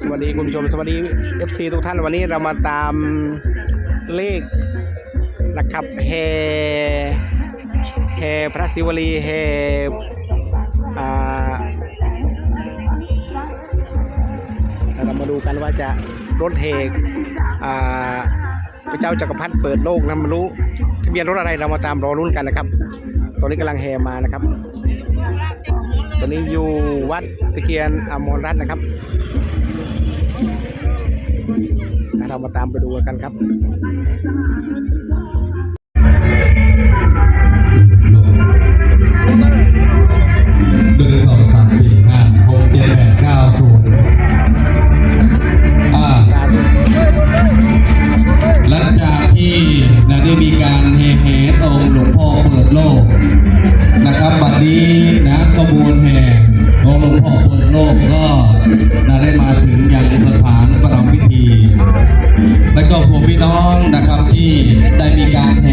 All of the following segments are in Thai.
สวัสดีคุณผู้ชมสวัสดี FC ทุกท่านวันนี้เรามาตามเลขนะครับแฮแฮพระศิวลีแฮอ่าเรามาดูกันว่าจะรถเฮกอ่าพระเจ้าจักรพรรดิเปิดโลกนะไมารู้ทะเบียนรถอะไรเรามาตามรอรุ่นกันนะครับ ตอนนี้กำลังแฮมานะครับตอนนี้อยู่วัดตะเกียนอมรรัตน์นะครับ เรามาตามไปดูกันครับหนึ่งสองสามสี่ห้าหกเจ็ดแปดเก้าศูนย์อ่าหลังจากที่นะได้มีการเฮเฮตองหลวงพ่อเปิดโลกนะครับบัดนี้นะขบวนแห่องหลวงพ่อเปิดโลกก็นะได้มาถึง ที่ได้มีการ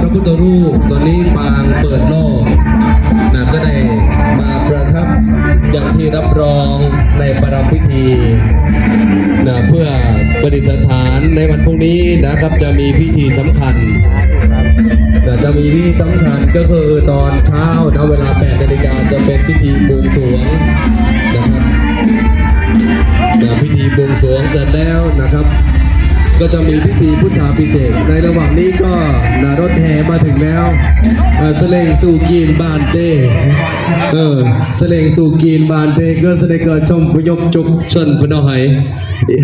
พระพุทธรูปตัวนี้ปางเปิดโลกนะก็ได้มาประทับอย่างที่รับรองในประรำพิธีนะเพื่อประดิษฐานในวันพรุ่งนี้นะครับจะมีพิธีสำคัญนะจะมีพิธีสำคัญก็คือตอนเช้านะเวลา8นาฬิกาจะเป็นพิธีบวงสรวงนะครับนะพิธีบวงสรวงเสร็จแล้วนะครับ ก็จะมีพิธีพุทธาพิเศษกในระหว่างนี้ก็นารถแห่มาถึงแล้วเสลงสู่กีนบานเต้เออเสลงสู่กีนบานเต้ก็แสดงเกิดชมพยพจุกชนพนอห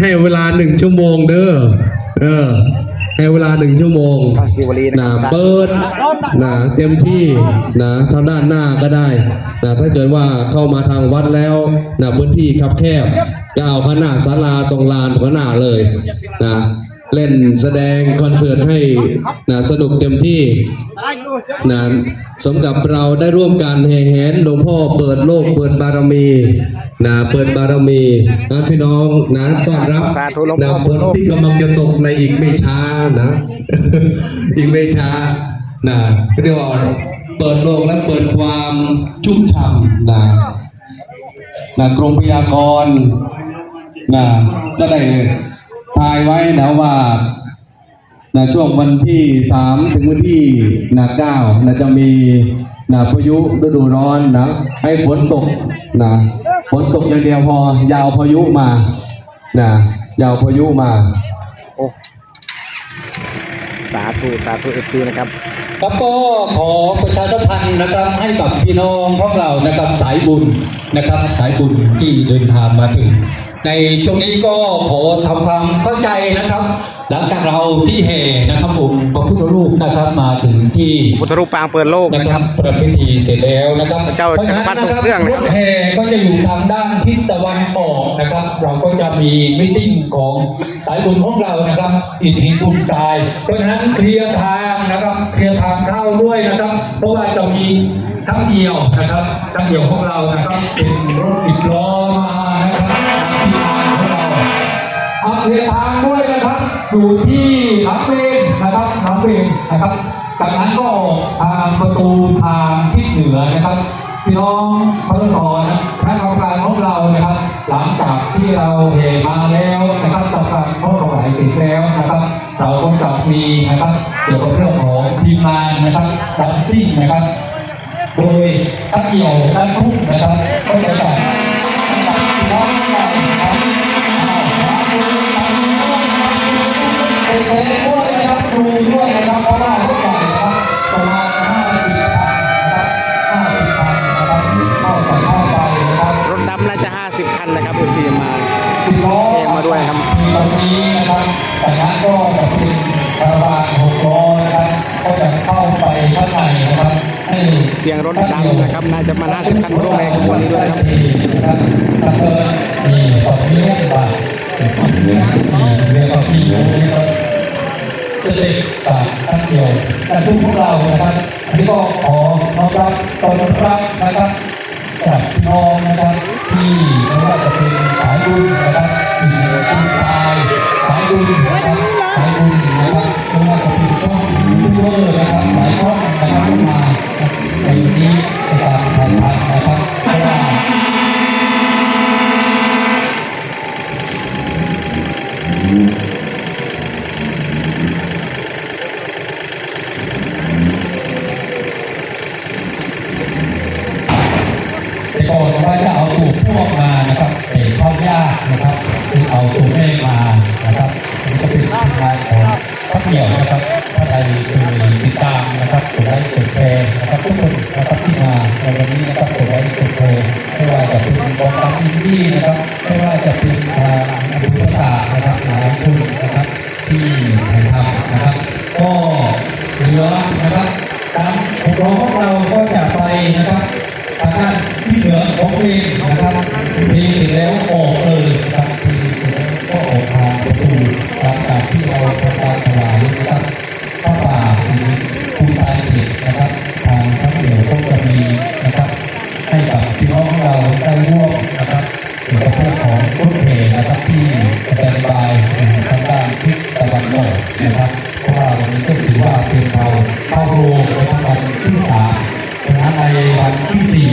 ให้เวลาหนึ่งชั่วโมงเด้อเออ ให้เวลาหนึ่งชั่วโมงพระศิวลีนะนะครับเปิดนะเต็มที่นะทางด้านหน้าก็ได้นะถ้าเกิดว่าเข้ามาทางวัดแล้วนะพื้นที่คับแคบก็เอาขนาดศาลาตรงลานขนาดเลยนะ เล่นแสดงคอนเสิร์ตให้นะสนุกเต็มที่นะสมกับเราได้ร่วมกันแห่แหนหลวงพ่อเปิดโลกเปิดบารมีนะเปิดบารมีนะพี่น้องนะต้อนรับสาธุหลวงนะพ่อฝเปิดนโลกที่กำลังจะตกในอีกไม่ช้านะ อีกไม่ช้านะเรียกว่าเปิดโลกและเปิดความชุ่มฉ่ำนะนะกรมพยากรณ์นะจะได้ ทายไว้นะว่านะช่วงวันที่สามถึงวันที่นะเก้านะจะมีนะพายุฤดูร้อนนะ ให้ฝนตกนะฝนตกอย่างเดียวพอยาวพายุมานะยาวพายุมาโอ้สาธุสาธุเอฟซีนะครับครับก็ขอประชาสัมพันธ์นะครับให้กับพี่น้องของเรานะครับสายบุญนะครับ สายบุญที่เดินทางมาถึง ในช่วงนี้ก็ขอทำความเข้าใจนะครับ หลังจากเราที่แห่นะครับองค์พระพุทธรูปนะครับมาถึงที่พุทธรูปปางเปิดโลกนะนะคครัรับบประพิธีเสร็จแล้วนะครับพระเจ้าจักรพรรดิทรงเครื่องนะครับถแห่ก็จะอยู่ทางด้านทิศตะวันออกนะครับ เราก็จะมีมิติ้งของสายบุญของเรานะครับอินหินบุญทราย เพราะฉะนั้นเคลียร์ทางนะครับเคลียร์ทางเข้าด้วยนะครับ เพราะว่าจะมีทั้งเดียวนะครับทั้งเดียวของเรานะครับเป็นรถสิบล้อมานะครับ เอาเคลียร์ทางด้วยนะครับอยู่ที่หลังเพลงนะครับหลังเพลงนะครับจากนั้นก็ออกทางประตูทางทิศเหนือนะครับพี่น้องพระสอนพระกรรมการของเรานะครับ หลังจากที่เราเหมาแล้วนะครับจากการเข้าถวายสร็จแล้วนะครับ เราก็จะมีนะครับเกี่ยวกับเรื่องของทีมงานนะครับดันซิ่งนะครับ โดยทักเกี่ยวทักทุกนะครับก็จะ ครับตรงนี้นะครับจากนั้นก็จะเป็นคาราวานหกล้อนะครับก็จะเข้าไปข้างในนะครับให้เสียงรถดำนะครับน่าจะมา50คันร่วมในขบวนนี้ด้วยครับครับแล้วก็มีตอนนี้เรียกว่าเรียกว่าพี่เรียกว่าเด็จจากท่านเดียวแต่ทุกพวกเรานะครับอันนี้ก็ขอน้อมรับต้อนรับนะครับ จากพี่น้องนะครับที่ไม่ว่าจะเป็นสายบุญนะครับที่ที่ตายสายบุญนะครับสายบุญนะครับไม่ว่าจะเป็นช่องยูทูบเบอร์นะครับหลายช่องนะครับมานวันนี้ใน ทีมงานของพระเนี่ยวนะครับถ้าใครคือติดตามนะครับกดไลค์กดแชร์นะครับทุกคนนะครับที่มาในวันนี้นะครับกดไลค์กดแชร์ไม่ว่าจะเป็นบอลตันอินดี้นะครับไม่ว่าจะเป็นทางอภิปรายนะครับหลายคนนะครับที่ ที่สี่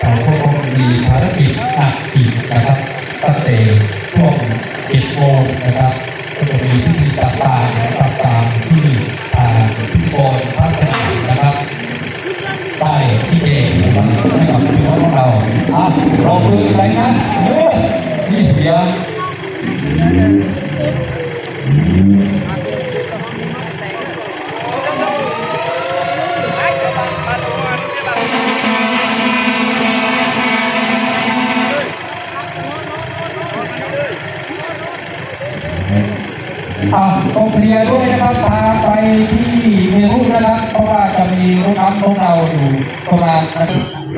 เราก็คงมีภารกิจอักขีนะครับตั้งแต่ อ่าต้องเคลียร์ด้วยนะครับพาไปที่เมรุนะครับเพราะว่าจะมีรถน้ำของเราอยู่ประมาณ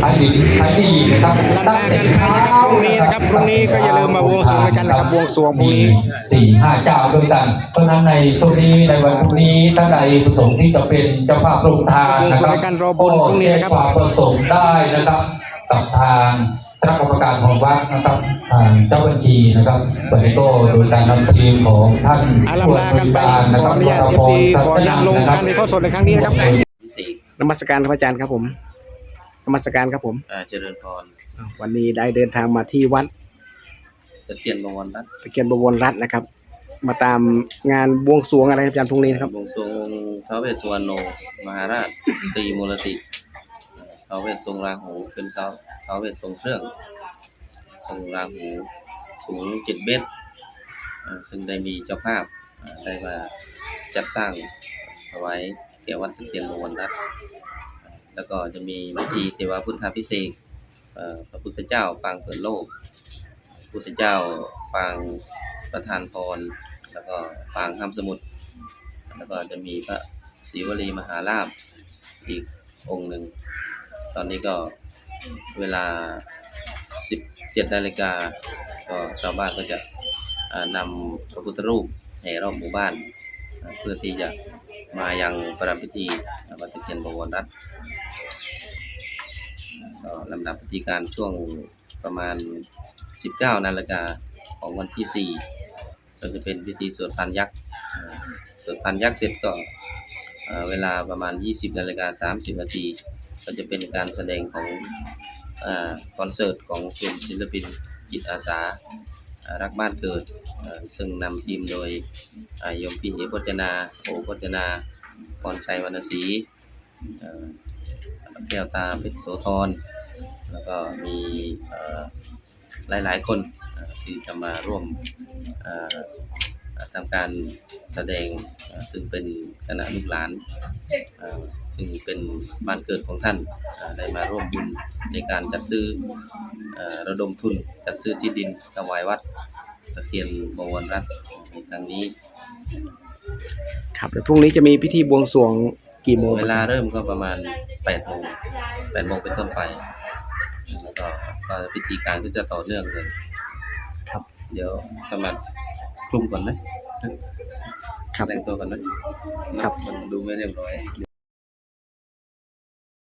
ขายดีขายดีนะครับหลังงานกันไปนะครับพรุ่งนี้นะครับพรุ่งนี้ก็อย่าลืมมาบวงสรวงกันนะครับบวงสรวงพรุ่งนี้สี่ห้าเจ้าด้วยกัน เพราะนั้นในช่วงนี้ในวันพรุ่งนี้ท่านใดประสงค์ที่จะเป็นเจ้าภาพโรงทานนะครับบวงสรวงด้วยกันรอบนพรุ่งนี้นะครับแจ้ความประสงค์ได้นะครับ กับทางคณะกรรมการของวัดนะครับทางเจ้าบัญชีนะครับวันนี้ก็โดยการนำทีมของท่านอาลำลากันไปขออนุญาตเอฟซีขออนุญาตลงทางในทอดสดในครั้งนี้นะครับพิเศษนมัสการครับอาจารย์ครับผมนมัสการครับผมอ่าเจริญพรวันนี้ได้เดินทางมาที่วัดตะเคียนบวรรัตน์ตะเกียนบวรรัตน์นะครับ มาตามงานบวงสรวงอะไรครับอาจารย์พรุ่งนี้นะครับบวงสรวงองค์ท้าวเวสสุวรรณโนมหาราชตรีมูลติ ท้าวเวสทรงราหูเป็นเสาท้าวเวสทรงเครื่อง ทรงราหูสูงเจ็ดเมตรซึ่งได้มีเจ้าภาพได้มาจัดสร้างถวายแก่วัดตะเคียนบวรรัตน์อ่าแล้วก็จะมีพิธีเทวพุทธาพิเศษพระพุทธเจ้าปางเปิดโลกพระพุทธเจ้าปางประทานพร แล้วก็ปางห้ามสมุทร แล้วก็จะมีพระศรีวลีมหาราชอีกองค์หนึ่ง ตอนนี้ก็เวลา 17นาฬิกาก็ชาวบ้านก็จะนำพระพุทธรูปแห่รอบหมู่บ้าน เพื่อที่จะมายังประรำพิธีวัดตะเคียนบวรรัตน์ลำดับพิธีการช่วงประมาณ 19นาฬิกาของวันที่ 4 ก็จะเป็นพิธีสวดพันยักษ์สวดพันยักษ์เสร็จก็เอ่อเวลาประมาณ 20นาฬิกา30นาที ก็จะเป็นการแสดงของอคอนเสิร์ตของกลุ่มศิลปินจิตอาสารักบ้านเกิด ซึ่งนำทีมโดยโยมพี่เอพจนาโอพจนาพรชัยวรรณศรีแก้วตาเพชรโสธรแล้วก็มีหลาย ๆ คนที่จะมาร่วมทำการแสดงซึ่งเป็นคณะลูกหลาน ซึ่งเป็นบ้านเกิดของท่านเอ่อได้มาร่วมบุญในการจัดซื้อเอ่อระดมทุนจัดซื้อที่ดินถวายวัดตะเคียนบวรรัตน์ในครั้งนี้ครับเดี๋ยวพรุ่งนี้จะมีพิธีบวงสรวงกี่โมงเวลาเริ่มก็ประมาณ8โมง8โมงเป็นต้นไปแล้วก็ก็พิธีการก็จะต่อเนื่องเลยครับ เดี๋ยวจะมาคลุมก่อนไหมครับแต่งตัวกันนะครับมันดูไม่เรียบร้อย